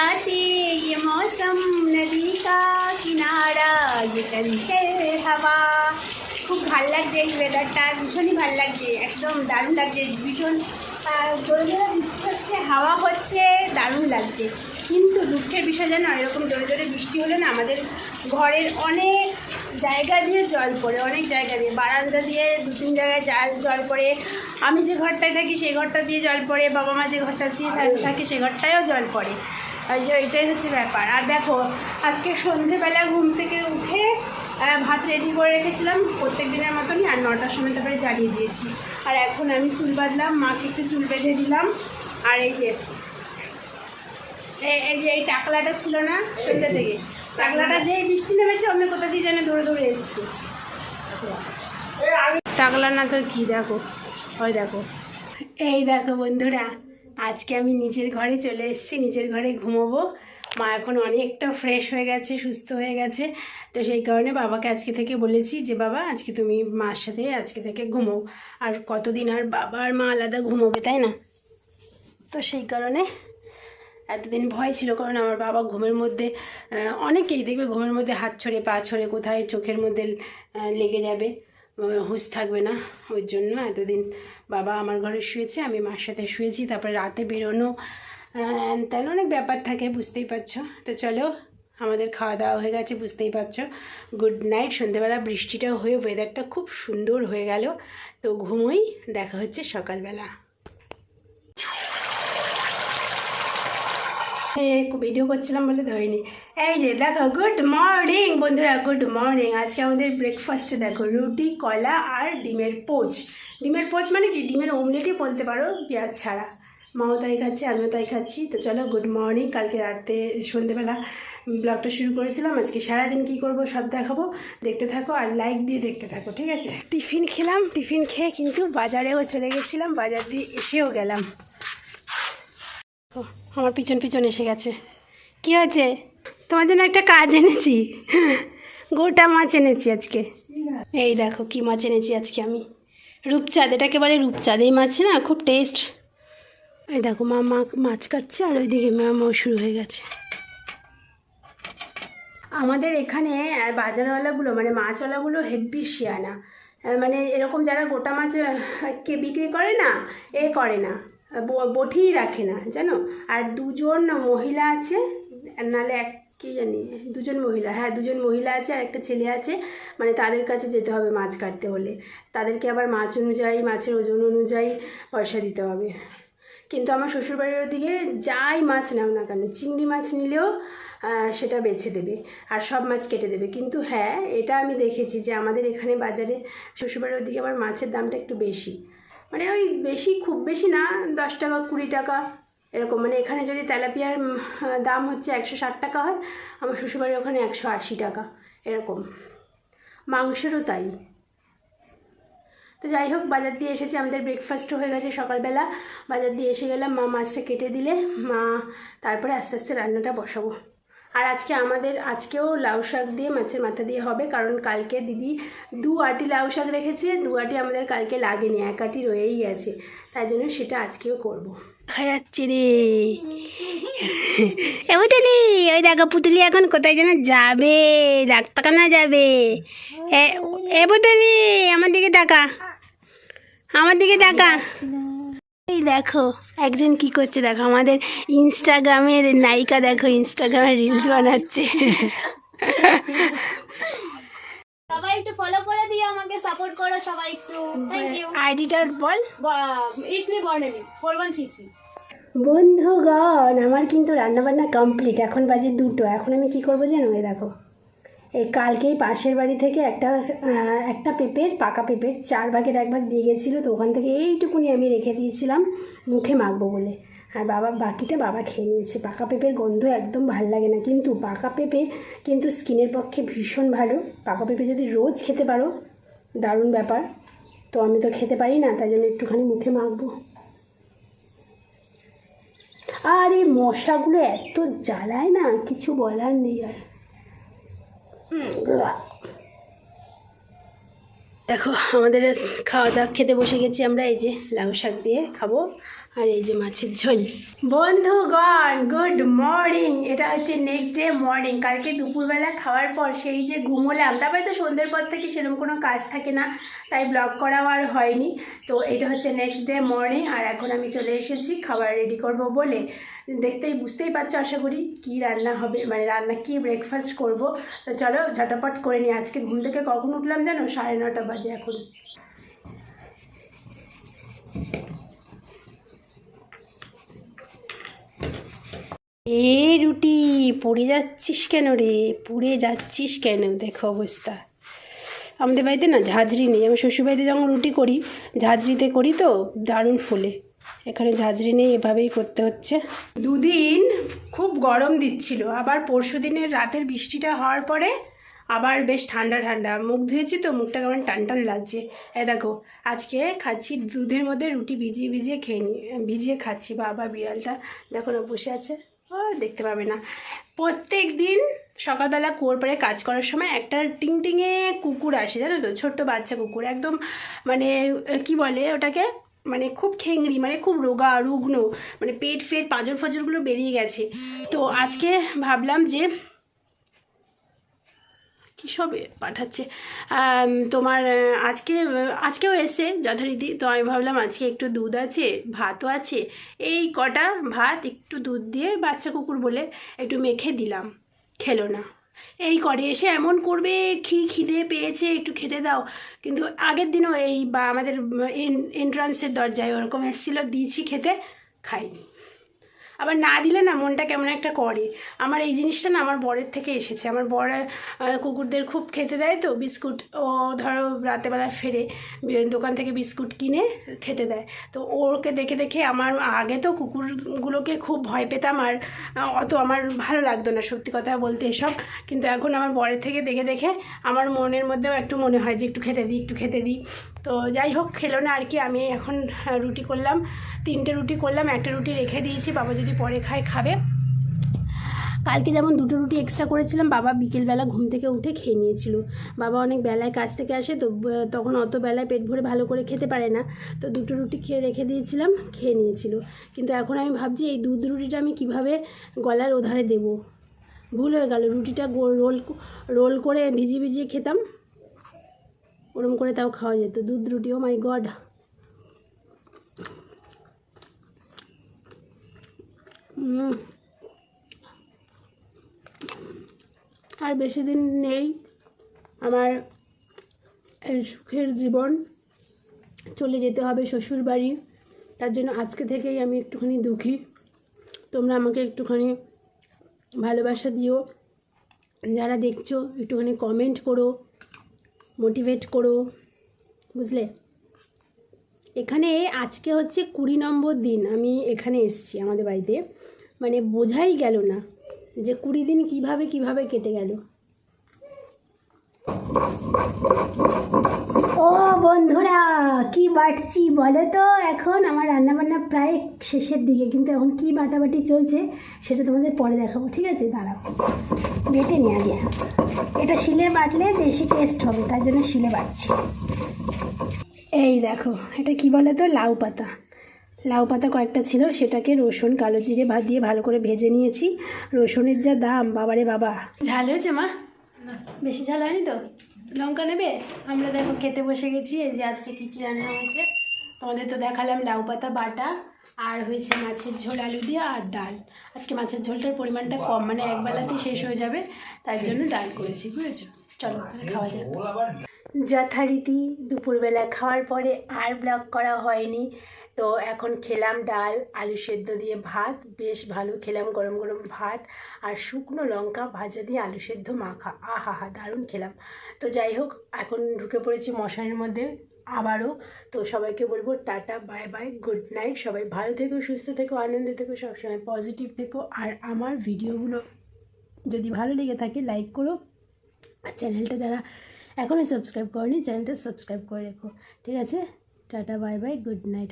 बरसाती ये मौसम नदी का किनारा ये चंचल हवा খুব ভাল লাগছে এই ওয়েদারটা ভীষণই ভাল লাগছে একদম দারুণ লাগছে ভীষণ আহ, জোরে জোরে বৃষ্টি হচ্ছে হাওয়া হচ্ছে দারুণ লাগছে কিন্তু দুঃখের বিষয় যেন এরকম জোরে জোরে বৃষ্টি হলে না আমাদের ঘরের অনেক জায়গা দিয়ে জল পড়ে অনেক জায়গা দিয়ে বারান্দা দিয়ে দু তিন জায়গায় জাল জল পড়ে আমি যে ঘরটায় থাকি সেই ঘরটা দিয়ে জল পড়ে বাবা মা যে ঘরটা দিয়ে থা- থাকে সেই ঘরটায়ও জল পড়ে ওই যে এটাই হচ্ছে ব্যাপার। আর দেখো আজকে সন্ধেবেলা ঘুম থেকে উঠে ভাত রেডি করে রেখেছিলাম প্রত্যেক দিনের মতনই আর নটার সময় তারপরে জ্বালিয়ে দিয়েছি। আর এখন আমি চুল বাঁধলাম মাকে একটু চুল বেঁধে দিলাম আর এই যে এই- যে এই টাকলাটা ছিল না সন্ধ্যে থেকে। টাকলাটা যে বৃষ্টি নেমেছে অন্য কোথা দিয়ে যেন দৌড়ে দৌড়ে এসছে। টাকলা না তো কি দেখো ওই দেখো। এই দেখো বন্ধুরা আজকে আমি নিজের ঘরে চলে এসেছি, নিজের ঘরে ঘুমোবো। মা এখন অনেকটা ফ্রেশ হয়ে গেছে, সুস্থ হয়ে গেছে। তো সেই কারণে বাবাকে আজকে থেকে বলেছি যে, বাবা, আজকে তুমি মার সাথে আজকে থেকে ঘুমো। আর কতদিন আর বাবা আর মা আলাদা ঘুমোবে, তাই না? তো সেই কারণে এতদিন ভয় ছিল, কারণ আমার বাবা ঘুমের মধ্যে অনেকেই দেখবে ঘুমের মধ্যে হাত ছড়ে, পা ছড়ে কোথায় চোখের মধ্যে লেগে যাবে। হুঁশ থাকবে না, ওই জন্য এতদিন বাবা আমার ঘরে শুয়েছে, আমি মার সাথে শুয়েছি, তারপরে রাতে বেরোনো তেন অনেক ব্যাপার থাকে, বুঝতেই পারছ। তো চলো, আমাদের খাওয়া দাওয়া হয়ে গেছে, বুঝতেই পারছ। গুড নাইট সন্ধেবেলা বৃষ্টিটা হয়ে ওয়েদারটা খুব সুন্দর হয়ে গেল, তো ঘুমোই, দেখা হচ্ছে সকালবেলা। ভিডিও করছিলাম বলে ধরিনি। এই যে, দেখো গুড মর্নিং বন্ধুরা গুড মর্নিং আজকে আমাদের ব্রেকফাস্টে দেখো, রুটি, কলা আর ডিমের পোচ। ডিমের পোচ মানে কি? ডিমের অমলেটই বলতে পারো, পেঁয়াজ ছাড়া। মাও তাই খাচ্ছি, আমিও তাই খাচ্ছি। তো চলো গুড মর্নিং কালকে রাতে সন্ধেবেলা ব্লগটা শুরু করেছিলাম। আজকে সারাদিন কী করব সব দেখাবো। দেখতে থাকো আর লাইক দিয়ে দেখতে থাকো, ঠিক আছে? টিফিন খেলাম, টিফিন খেয়ে কিন্তু বাজারেও চলে গেছিলাম। বাজার দিয়ে এসেও গেলাম। আমার পিছন পিছন এসে গেছে। কি হয়েছে? তোমার জন্য একটা কাজ এনেছি। গোটা মাছ এনেছি আজকে। এই দেখো কি মাছ এনেছি আজকে আমি। রূপচাঁদ এটাকে বলে রূপচাঁদ। এই মাছ না খুব টেস্ট এই দেখো মা মা মাছ কাটছে আর ওইদিকে মামাও শুরু হয়ে গেছে। আমাদের এখানে বাজারওয়ালাগুলো মানে মাছওয়ালাগুলো হেব্বি শিয়ানা। আহ, মানে এরকম যারা গোটা মাছ কে বিক্রি করে না এ করে না। ব- বটিই রাখে না, জানো? আর দুজন মহিলা আছে, নালে এক কি জানি? দুজন মহিলা হ্যাঁ দুজন মহিলা আছে আর একটা ছেলে আছে মানে তাদের কাছে যেতে হবে মাছ কাটতে হলে। তাদেরকে আবার মাছ অনুযায়ী, মাছের ওজন অনুযায়ী পয়সা দিতে হবে। কিন্তু আমার শ্বশুরবাড়ির ওদিকে যাই মাছ নাও না কেন, চিংড়ি মাছ নিলেও সেটা বেছে দেবে আর সব মাছ কেটে দেবে। কিন্তু হ্যাঁ এটা আমি দেখেছি যে আমাদের এখানে বাজারে শ্বশুরবাড়ির ওদিকে আবার মাছের দামটা একটু বেশি। মানে ওই বেশি খুব বেশি না, দশ টাকা, কুড়ি টাকা, এরকম। মানে এখানে যদি তেলাপিয়ার দাম হচ্ছে একশো ষাট টাকা হয়, আমার শ্বশুরবাড়ির ওখানে একশো আশি টাকা, এরকম। মাংসেরও তাই। তো যাই হোক, বাজার দিয়ে এসেছি, আমাদের ব্রেকফাস্টও হয়ে গেছে সকালবেলা। বাজার দিয়ে এসে গেলাম, মা মাছটা কেটে দিলে, মা তারপরে আস্তে আস্তে রান্নাটা বসাবো। আর আজকে আমাদের, আজকেও লাউ শাক দিয়ে মাছের মাথা দিয়ে হবে, কারণ কালকে দিদি দু আটি লাউ শাক রেখেছে, দু আটি আমাদের কালকে লাগেনি, এক আটি রয়েই গেছে, তাই জন্য সেটা আজকেও করব। দেখা যাচ্ছে রে। এ পুতুলি, ওই দেখো পুতুলি এখন কোথায় যেন যাবে, ডাক্তারখানা যাবে। এ পুতুলি, আমার দিকে তাকা, আমার দিকে এই দেখো একজন কি করছে দেখো আমাদের ইনস্টাগ্রামের নায়িকা দেখো ইনস্টাগ্রামে রিলস বানাচ্ছে। সবাই একটু ফলো করে দিও আমাকে সাপোর্ট করো সবাই একটু। থ্যাংক ইউ আইডিটার বল। ইসলি Barnali four one three three বন্ধুগণ আমার কিন্তু রান্নাবান্না কমপ্লিট এখন বাজে দুটো এখন আমি কি করব জানো? দেখো। এই কালকেই পাশের বাড়ি থেকে একটা একটা পেঁপের, পাকা পেঁপের চার ভাগের এক ভাগ দিয়ে গেছিল, তো ওখান থেকে এইটুকুনি আমি রেখে দিয়েছিলাম, মুখে মাখবো বলে। আর বাবা, বাকিটা বাবা খেয়ে নিয়েছে। পাকা পেঁপের গন্ধ একদম ভালো লাগে না। কিন্তু পাকা পেঁপে কিন্তু স্কিনের পক্ষে ভীষণ ভালো। পাকা পেঁপে যদি রোজ খেতে পারো, দারুণ ব্যাপার। তো আমি তো খেতে পারি না, তাই জন্য একটুখানি মুখে মাখবো। আর এই মশাগুলো এত জ্বালায় না, কিছু বলার নেই আর। দেখো আমাদের খাওয়া দাওয়া খেতে বসে গেছি আমরা এই যে লাউ শাক দিয়ে খাব। আর এই যে মাছের ঝোল। বন্ধুগণ গুড মর্নিং এটা হচ্ছে নেক্সট ডে মর্নিং কালকে দুপুরবেলা খাওয়ার পর সেই যে ঘুমোলাম, তারপরে তো সন্ধ্যের পর থেকে সেরকম কোনো কাজ থাকে না, তাই ব্লগ করাও আর হয়নি। তো এটা হচ্ছে নেক্সট ডে মর্নিং আর এখন আমি চলে এসেছি, খাবার রেডি করব বলে। দেখতেই, বুঝতেই পারছ আশা করি কী রান্না হবে মানে রান্না কী ব্রেকফাস্ট করব। তো চলো, ঝটাপট করে নিই। আজকে ঘুম থেকে কখন উঠলাম জানো? সাড়ে নটা বাজে এখন। এ রুটি, পড়ে যাচ্ছিস কেন রে? পুড়ে যাচ্ছিস কেন? দেখো অবস্থা। আমাদের বাড়িতে না ঝাঁঝরি নেই। আমি শ্বশুরবাড়িতে যখন রুটি করি, ঝাঁঝরিতে করি তো, দারুণ ফুলে। এখানে ঝাঁঝরি নেই, এভাবেই করতে হচ্ছে। দুদিন খুব গরম দিচ্ছিল। আবার পরশু দিনের রাতের বৃষ্টিটা হওয়ার পরে আবার বেশ ঠান্ডা ঠান্ডা। মুখ ধুয়েছি তো, মুখটা কেমন টান টান লাগছে। এ দেখো, আজকে খাচ্ছি দুধের মধ্যে রুটি ভিজিয়ে ভিজিয়ে খেয়ে নি ভিজিয়ে খাচ্ছি। বাবা বিড়ালটা, দেখো না, বসে আছে। দেখতে পাবে না। প্রত্যেক দিন সকালবেলা কুয়োর পরে কাজ করার সময় একটা টিংটিংয়ে কুকুর আসে, জানো তো? ছোট্ট বাচ্চা কুকুর, একদম মানে কি বলে ওটাকে? মানে খুব খেংড়ি মানে খুব রোগা, রুগ্ন মানে পেট ফেট পাঁজর ফাজরগুলো বেরিয়ে গেছে। তো আজকে ভাবলাম যে কী সব পাঠাচ্ছে তোমার আজকে আজকেও এসছে যথারীতি। তো আমি ভাবলাম আজকে একটু দুধ আছে, ভাতও আছে। এই কটা ভাত একটু দুধ দিয়ে বাচ্চা কুকুর বলে একটু মেখে দিলাম। খেলো না। এই করে এসে এমন করবে খি খিদে পেয়েছে, একটু খেতে দাও। কিন্তু আগের দিনও এই বা আমাদের এন্ট্রান্সের দরজায় ওরকম এসেছিল, দিয়েছি খেতে, খাইনি। আবার না দিলে না মনটা কেমন একটা করে। আমার এই জিনিসটা না আমার বরের থেকে এসেছে। আমার বর কুকুরদের খুব খেতে দেয় তো, বিস্কুট ও ধরো রাতেবেলা ফেরে দোকান থেকে বিস্কুট কিনে খেতে দেয়। তো ওকে দেখে দেখে আমার আগে তো কুকুরগুলোকে খুব ভয় পেতাম আর অত আমার ভালো লাগতো না সত্যি কথা বলতে এসব। কিন্তু এখন আমার বরের থেকে দেখে দেখে আমার মনের মধ্যেও একটু মনে হয় যে একটু খেতে দিই, একটু খেতে দিই। তো যাই হোক, খেলো না আর কি। আমি এখন রুটি করলাম। তিনটে রুটি করলাম, একটা রুটি রেখে দিয়েছি, বাবা যদি পরে খায়, খাবে। কালকে যেমন দুটো রুটি এক্সট্রা করেছিলাম, বাবা বিকেলবেলা ঘুম থেকে উঠে খেয়ে নিয়েছিল। বাবা অনেক বেলায় কাজ থেকে আসে, তো তখন অত বেলায় পেট ভরে ভালো করে খেতে পারে না। তো দুটো রুটি খেয়ে রেখে দিয়েছিলাম, খেয়ে নিয়েছিল। কিন্তু এখন আমি ভাবছি, এই দুধ রুটিটা আমি কীভাবে গলার ওধারে দেব? ভুল হয়ে গেল, রুটিটা রোল রোল করে ভিজিয়ে ভিজিয়ে খেতাম। ওরম করে তাও খাওয়া যেত। দুধ রুটি ও মাই গড আর বেশি দিন নেই আমার সুখের জীবন। চলে যেতে হবে শ্বশুর বাড়ি তার জন্য আজকে থেকেই আমি একটুখানি দুঃখী। তোমরা আমাকে একটুখানি ভালোবাসা দিও। যারা দেখছ, একটুখানি কমেন্ট করো। মোটিভেট করো, বুঝলে? এখানে আজকে হচ্ছে কুড়ি নম্বর দিন, আমি এখানে এসছি আমাদের বাড়িতে। মানে বোঝাই গেল না যে কুড়ি দিন কীভাবে কীভাবে কেটে গেল। ও বন্ধুরা, কি বাটছি বলো তো? এখন আমার রান্নাবান্না প্রায় শেষের দিকে, কিন্তু এখন কি বাটাবাটি চলছে সেটা তোমাদের পরে দেখাবো, ঠিক আছে? দাঁড়াও, বেটে নিয়ে আগে এটা শিলে বাটলে বেশি টেস্ট হবে, তার জন্য শিলে বাটছি। এই দেখো, এটা কি বলে তো? লাউ পাতা। লাউ পাতা কয়েকটা ছিল, সেটাকে রসুন, কালো জিরে ভাত দিয়ে ভালো করে ভেজে নিয়েছি। রসুনের যা দাম, বাবারে বাবা। ঝাল হয়েছে মা? বেশি ঝাল হয়নি তো? লঙ্কা নেবে? আমরা দেখো খেতে বসে গেছি। এই যে আজকে কী কী রান্না হয়েছে? তোমাদের তো দেখালাম লাউ পাতা, বাটা, আর হয়েছে মাছের ঝোল, আলু দিয়ে, আর ডাল। আজকে মাছের ঝোলটার পরিমাণটা কম মানে একবেলাতেই শেষ হয়ে যাবে। তার জন্য ডাল করেছি, বুঝেছ? চলো খাওয়া যাক। যথারীতি দুপুরবেলা খাওয়ার পরে আর ব্লগ করা হয়নি। তো এখন খেলাম ডাল, আলু সেদ্ধ দিয়ে ভাত, বেশ ভালো খেলাম গরম গরম ভাত আর শুকনো লঙ্কা ভাজা দিয়ে আলু সেদ্ধ মাখা। আহা হা, দারুণ খেলাম। তো যাই হোক, এখন ঢুকে পড়েছি মশারির মধ্যে আবারও। তো সবাইকে বলব tata, bye bye, good night. সবাই ভালো থেকো, সুস্থ থেকো, আনন্দে থেকো, সবসময় পজিটিভ থেকো। আর আমার ভিডিওগুলো যদি ভালো লেগে থাকে, লাইক করো। আর চ্যানেলটা যারা এখনও সাবস্ক্রাইব করেনি, চ্যানেলটা সাবস্ক্রাইব করে রেখো। ঠিক আছে? Ta-ta, bye bye, good night.